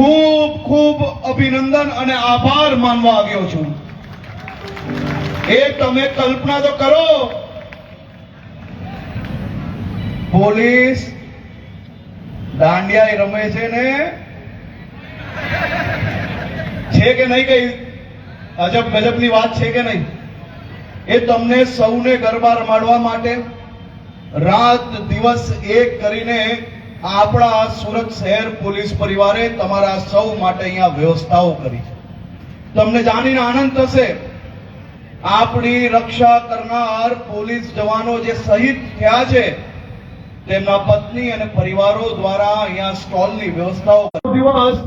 ખૂબ ખૂબ અભિનંદન અને આભાર માનવા આવ્યો છું. એ તમે કલ્પના તો કરો. પોલીસ દાંડિયા રમે છે ને? છે કે નહીં કઈ? અજબ ગજબની વાત છે કે નહીં? એ તમને સૌને ગરબા રમાડવા માટે રાત દિવસ એક કરીને આપણા સુરત શહેર પોલીસ પરિવારે તમારા સૌ માટે અહીંયા વ્યવસ્થાઓ કરી છે. તમને જાણીને આનંદ થશે, આપણી રક્ષા કરનાર પોલીસ જવાનો જે શહીદ થયા છે, તેમના પત્ની અને પરિવારો દ્વારા અહીંયા સ્ટોલની વ્યવસ્થાઓ દિવસ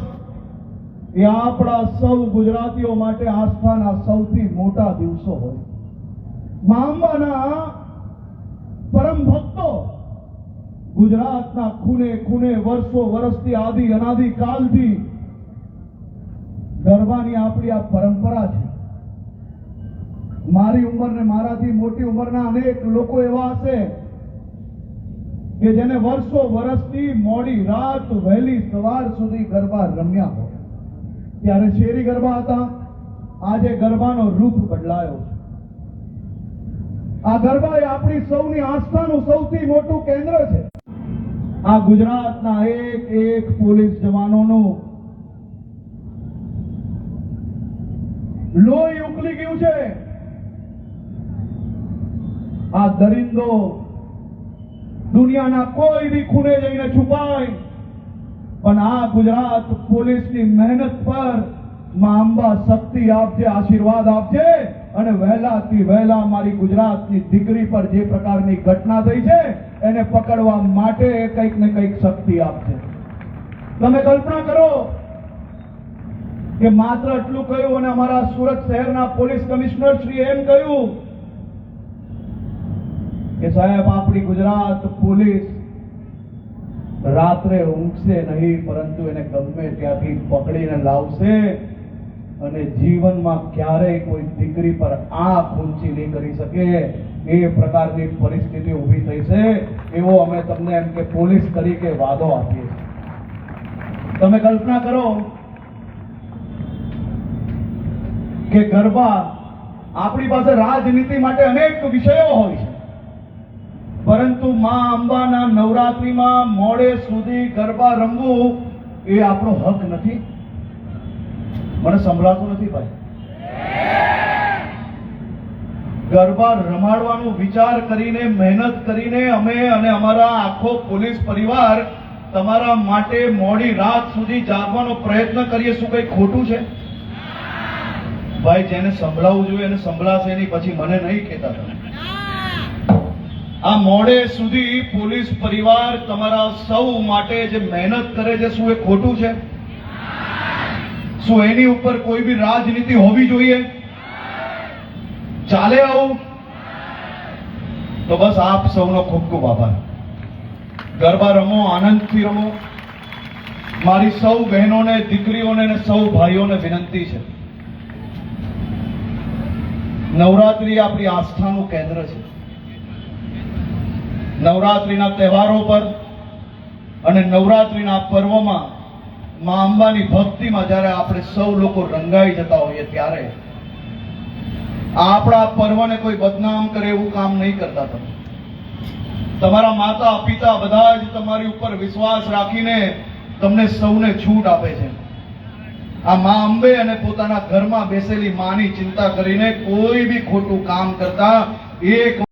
એ આપણા સૌ ગુજરાતીઓ માટે આસ્થાના સૌથી મોટા દિવસો હોય. મા પરમ ભક્તો ગુજરાતના ખૂને ખૂને વર્ષો વર્ષથી આદિ અનાદિ કાલથી ગરબાની આપણી આ પરંપરા છે. મારી ઉંમર ને મારાથી મોટી ઉંમરના અનેક લોકો એવા હશે કે જેને વર્ષો વર્ષથી મોડી રાત વહેલી સવાર સુધી ગરબા રમ્યા હોય. ત્યારે શેરી ગરબા હતા. આજે ગરબાનો રૂપ બદલાયો છે. આ ગરબા એ આપણી સૌની આસ્થાનું સૌથી મોટું કેન્દ્ર છે. આ ગુજરાતના એક એક પોલીસ જવાનોનું લોહી ઉકલી ગયું છે. આ દરિંદો દુનિયાના કોઈ બી ખૂણે જઈને છુપાય, પણ આ ગુજરાત પોલીસની મહેનત પરમાં અંબા શક્તિ આપજે, આશીર્વાદ આપજે અને વહેલાથી વહેલા મારી ગુજરાતની દીકરી પર જે પ્રકારની ઘટના થઈ છે એને પકડવા માટે કંઈક ને કંઈક શક્તિ આપશે. તમે કલ્પના કરો કે માત્ર એટલું કહ્યું અને અમારા સુરત શહેરના પોલીસ કમિશનર શ્રી એમ કહ્યું કે સાહેબ, આપણી ગુજરાત પોલીસ રાત્રે ઊંઘશે નહીં, પરંતુ એને ગમે ત્યાંથી પકડીને લાવશે. અને જીવનમાં ક્યારેય કોઈ દીકરી પર આંખ ઊંચી નહીં કરી શકે. એ પ્રકારની પરિસ્થિતિ ઊભી થઈ છે. એવો અમે તમને એમ કે પોલીસ તરીકે વાદો આપીએ તમે કલ્પના કરો કે ગરબા આપણી પાસે રાજનીતિ માટે અનેક વિષયો હોય છે. પરંતુ મા અંબાના નવરાત્રીમાં મોડે સુધી ગરબા રમવું એ આપણો હક નથી. મને સંભળાતું નથી ભાઈ. ગરબા રમાડવાનો વિચાર કરીને, મહેનત કરીને અમે અને અમારા આખો પોલીસ પરિવાર તમારા માટે મોડી રાત સુધી જાગવાનો પ્રયત્ન કરીએ. શું કઈ ખોટું છે? ભાઈ, જેને સંભળાવવું જોઈએ એને સંભળાશે નહીં, પછી મને નહીં કહેતા તમે. આ મોડે સુધી પોલીસ પરિવાર તમારા સૌ માટે જે મહેનત કરે છે, શું એ ખોટું છે? શું એની ઉપર કોઈ બી રાજનીતિ હોવી જોઈએ? ચાલે આવું? તો બસ આપ સૌનો ખૂબ ખૂબ આભાર. ગરબા રમો, આનંદથી રમો. મારી સૌ બહેનોને, દીકરીઓને અને સૌ ભાઈઓને વિનંતી છે. નવરાત્રી આપણી આસ્થાનું કેન્દ્ર છે. નવરાત્રીના તહેવારો પર અને નવરાત્રીના પર્વમાં મા અંબાની ભક્તિમાં જ્યારે આપણે સૌ લોકો રંગાઈ જતા હોઈએ ત્યારે આપણા પર્વને કોઈ બદનામ કરે એવું કામ નહીં કરતા તમે. તમારા માતા, પિતા બધા જ તમારી ઉપર વિશ્વાસ રાખીને તમને સૌને છૂટ આપે છે. આ મા અંબે અને પોતાના ઘરમાં બેસેલી માની ચિંતા કરીને કોઈ બી ખોટું કામ કરતા એક